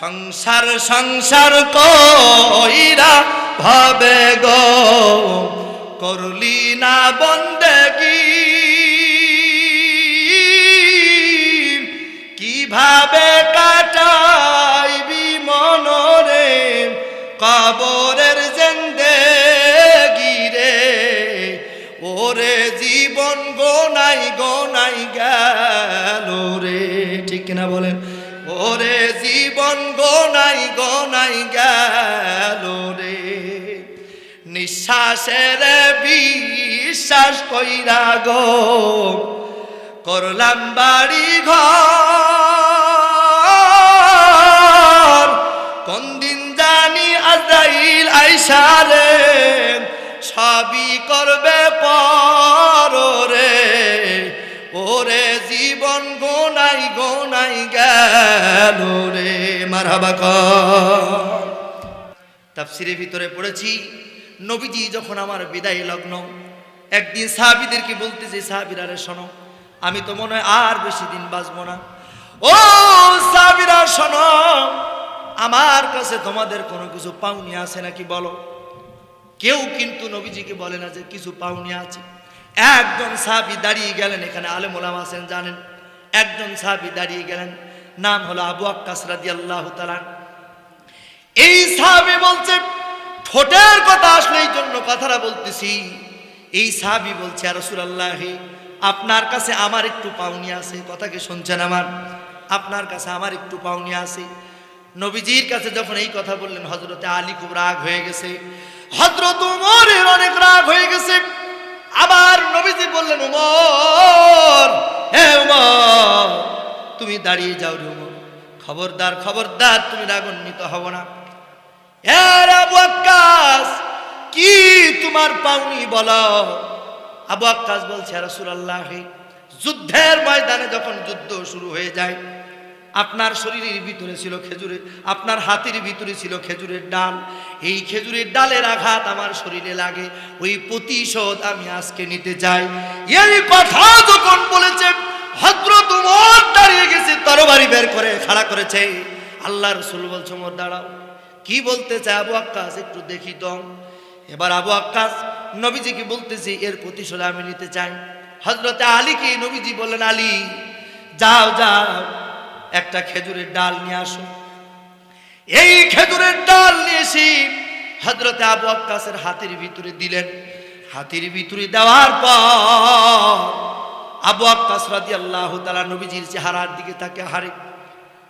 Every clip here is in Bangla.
সংসার সংসার কইরা ভাবে গো, করলি না বন্দেগি। কীভাবে কাটাইবি মনরে, কবরের জেন্দে গিরে ওরে জীবন গোনাই গোনাই গেল রে। ঠিক কিনা বলেন? ওরে জীবন গোনাই গোনাই গেল রে। নিঃশ্বাসের বিশ্বাস কইরা গো, করলাম বাড়ি ঘর। কোন দিন জানি আজরাইল আইসারে সবই করবে পর ওরে জীবন গোনাই গোনাই গেল রে, মারহাবা তাফসিরের ভিতরে পড়েছি, নবীজি যখন আমার বিদায় লগ্ন, একদিন সাহাবিদেরকে বলতেছে সাহাবিরা রে শোনো, আমি তো মনে হয় আর বেশি দিন বাঁচবো না। ও সাহাবিরা শোনো, আমার কাছে তোমাদের কোনো কিছু পাওনি আছে নাকি বলো? কেউ কিন্তু নবীজিকে বলে না যে কিছু পাওনি আছে। একজন সাহাবি দাঁড়িয়ে গেলেন, এখানে আলেমুলাম আছেন, জানেন। একজন সাহাবি দাঁড়িয়ে গেলেন, নাম হলো আবু আক্কাস রাদিয়াল্লাহু তাআলা। এই সাহাবি বলছে, ঠোঁটের কথা আসলে এই জন্য কথাটা বলতেছি। এই সাহাবি বলছে আর রসুলাল্লাহ, আপনার কাছে আমার একটু পাওনি আছে। কথাকে শুনছেন আমার? আপনার কাছে আমার একটু পাওনি আছে। নবীজির কাছে যখন এই কথা বললেন হজরতে আলী খুব রাগ হয়ে গেছে। হজরত অনেক রাগ হয়ে গেছে। আবার নবীজি বললেন, উমর, হে উমর, তুমি দাঁড়িয়ে যাও রে উমর। খবরদার খবরদার, তুমি রাগান্বিত হব না। কি তোমার পাওনি বলো? আবু আক্কাস বলছে রাসূলুল্লাহ, যুদ্ধের ময়দানে যখন যুদ্ধ শুরু হয়ে যায় আপনার শরীরের ভিতরে ছিল খেজুরের, আপনার হাতের ভিতরে ছিল খেজুরের ডাল। এই খেজুরের ডালের আঘাত আমার শরীরে লাগে, ওই প্রতিশোধ আমি আজকে নিতে চাই। এই কথা যখন বলেছে হজরত উমর দাঁড়িয়ে গেছে, তরবারি বের করে, খাড়া করেছে। আল্লাহ রসুল বলছে মোর দাঁড়াও। কি বলতে চায় আবু আক্কাস? একটু দেখি তো। এবার আবু আক্কাস নবীজিকে বলতেছি, এর প্রতিশোধ আমি নিতে চাই। হজরতে আলীকে নবীজি বললেন, আলী, যাও যাও। একটা খেজুরের ডাল নিয়ে আসো। এই খেজুরের ডাল নিয়ে এসে হজরতে আবু আক্কাসের হাতের ভিতরে দিলেন। হাতির ভিতরে দেওয়ার পর আবু আক্কাস রাদি আল্লাহ তালা নবীজির চেহারার দিকে তাকে হারে।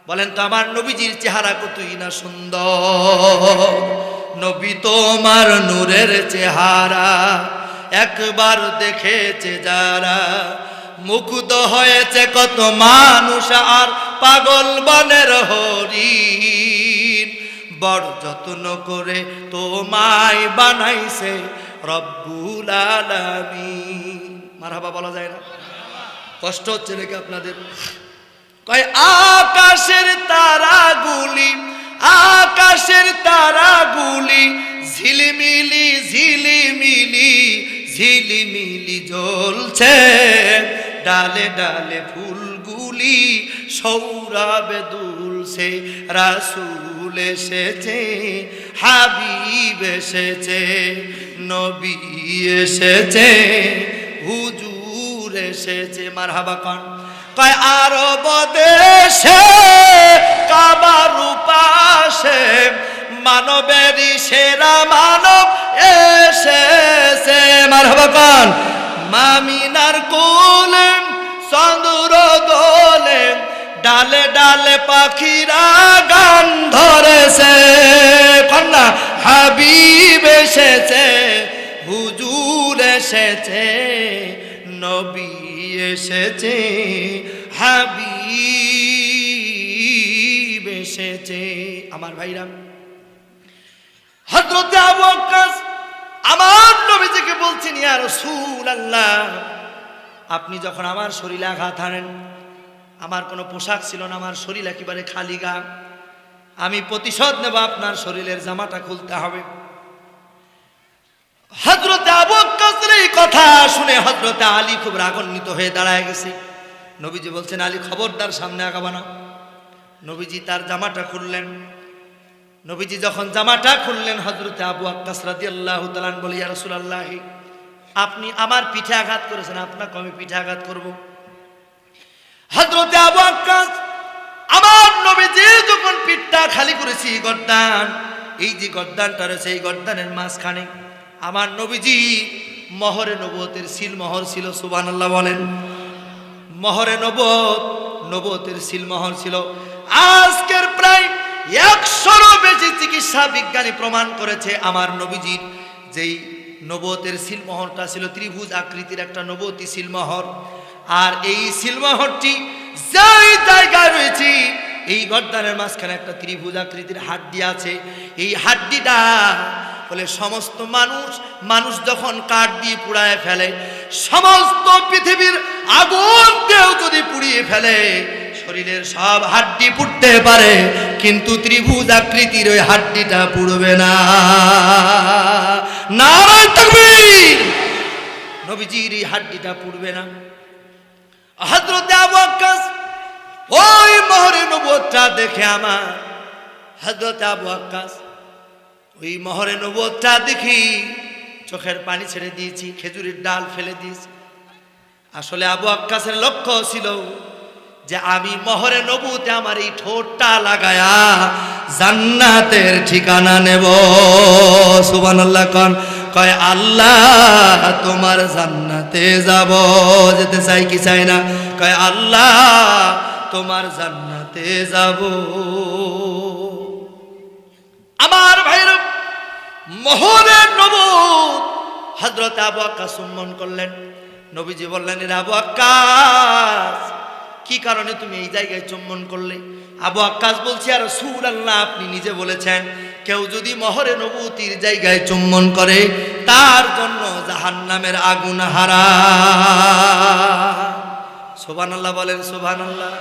বলেন, তো আমার নবীজির চেহারা কতই না সুন্দর। নবী তোমার নূরের চেহারা একবার দেখেছে যারা। মুগ্ধ হয়েছে কত মানুষ আর পাগল বনের হরিণ। বড় যত্ন করে তোমায় বানাইছে রব্বুল আলামিন। মারহাবা বলা যায় না। কষ্ট হচ্ছে নাকি আপনাদের? কয়, আকাশের তারাগুলি আকাশের তারাগুলি, ঝিলিমিলি ঝিলিমিলি ঝিলিমিলি জ্বলছে। ডালে ডালে ফুলগুলি সৌরভে দুলছে, রাসুল এসেছে, হাবিব এসেছে, নবী এসেছে, হুজুর এসেছে। মারহাবা কন। কয় আরব দেশে কাবার পাশে মানবেরই সেরা মানব এসেছে। মারহাবা কন। মামিনার কোলে চন্দ্র ডালে ডালে পাখিরা গান ধরেছে। কন্যা হাবিব এসেছে, হুজুর এসেছে, নবী এসেছে, হাবিব এসেছে। আমার ভাইরা হজরতে আবু আক্কাস আমার নবীজিকে বলছেন, ইয়া আল্লাহ আপনি যখন আমার শরীরে আঘাত হানেন আমার কোনো পোশাক ছিল না, আমার শরীর একেবারে খালি গা। আমি প্রতিশোধ নেব আপনার শরীরের জামাটা খুলতে হবে। হজরতে আবু আক্কাসের এই কথা শুনে হজরতে আলী খুব রাগান্বিত হয়ে দাঁড়ায় গেছে। নবীজি বলছেন, আলী, খবরদার সামনে আগাবা না। নবীজি তার জামাটা খুললেন। নবীজি যখন জামাটা খুললেন হজরতে আবু আক্কাস রাদি আল্লাহ তালান বলি রসুল আল্লাহ আপনি আমার পিঠে আঘাত করেছেন, আপনাকে আমি পিঠে আঘাত করব। হজরতে আবু আক্কাস, আমার নবীজি যখন পিঠটা খালি করেছি গদ্দান এই যে গদ্দানটা রয়েছে এই গদ্দানের মাঝখানে আমার নবীজি মহরে নবতের সিল মহর ছিল সুবান আল্লাহ বলেন। মহরে নবত নবতের সিলমহর ছিল। আজকের প্রায় একশোরও বেশি চিকিৎসা বিজ্ঞানী প্রমাণ করেছে আমার নবীজির যেই নবতের সিলমহরটা ছিল, ত্রিভুজ আকৃতির একটা নবতী সিলমহর আর এই সিলমহরটি যেই জায়গায় রয়েছে, এই গর্দানের মাঝখানে একটা ত্রিভুজ আকৃতির হাড্ডি আছে। এই হাড্ডিটা বলে সমস্ত মানুষ মানুষ যখন কাঠ দিয়ে পুড়ায় ফেলে, সমস্ত পৃথিবীর আগুন দিয়েও যদি পুড়িয়ে ফেলে, শরীরের সব হাড্ডি পুড়তে পারে, কিন্তু ত্রিভুজ আকৃতির ওই হাড্ডিটা পুড়বে না। নারায়ণ নবীজির এই হাড্ডিটা পুড়বে না। হযরত আবু আক্কাস, ওই মোহরে নবুয়তটা দেখে আমার। হযরত আবু আক্কাস, ওই মহরে নবুয়তটা দেখি, চোখের পানি ছেড়ে দিয়েছি, খেজুরের ডাল ফেলে দিয়েছি। আসলে আবু আক্কাসের লক্ষ্য ছিল যে আমি মহরে নবুতে আমার এই ঠোঁটটা লাগায়া জান্নাতের ঠিকানা নেব। সুবহানাল্লাহ কন। কয়, আল্লাহ, তোমার জান্নাতে যাব। যেতে চাই কি চাই না? কয়, আল্লাহ, তোমার জান্নাতে যাব। আমার ভাইর মোহনের নবুত হজরত আবু আক্কাস সম্মান করলেন। নবীজি বললেন, এর আবু আক্কাস, কি কারণে তুমি এই জায়গায় চুম্বন করলে? আবু আক্কাস বলছি আর সুর আল্লাহ আপনি নিজে বলেছেন কেউ যদি মহরে নবুতির জায়গায় চুম্বন করে, তার জন্য জাহান নামের আগুন হারা। সোবান আল্লাহ বলেন সোবান আল্লাহ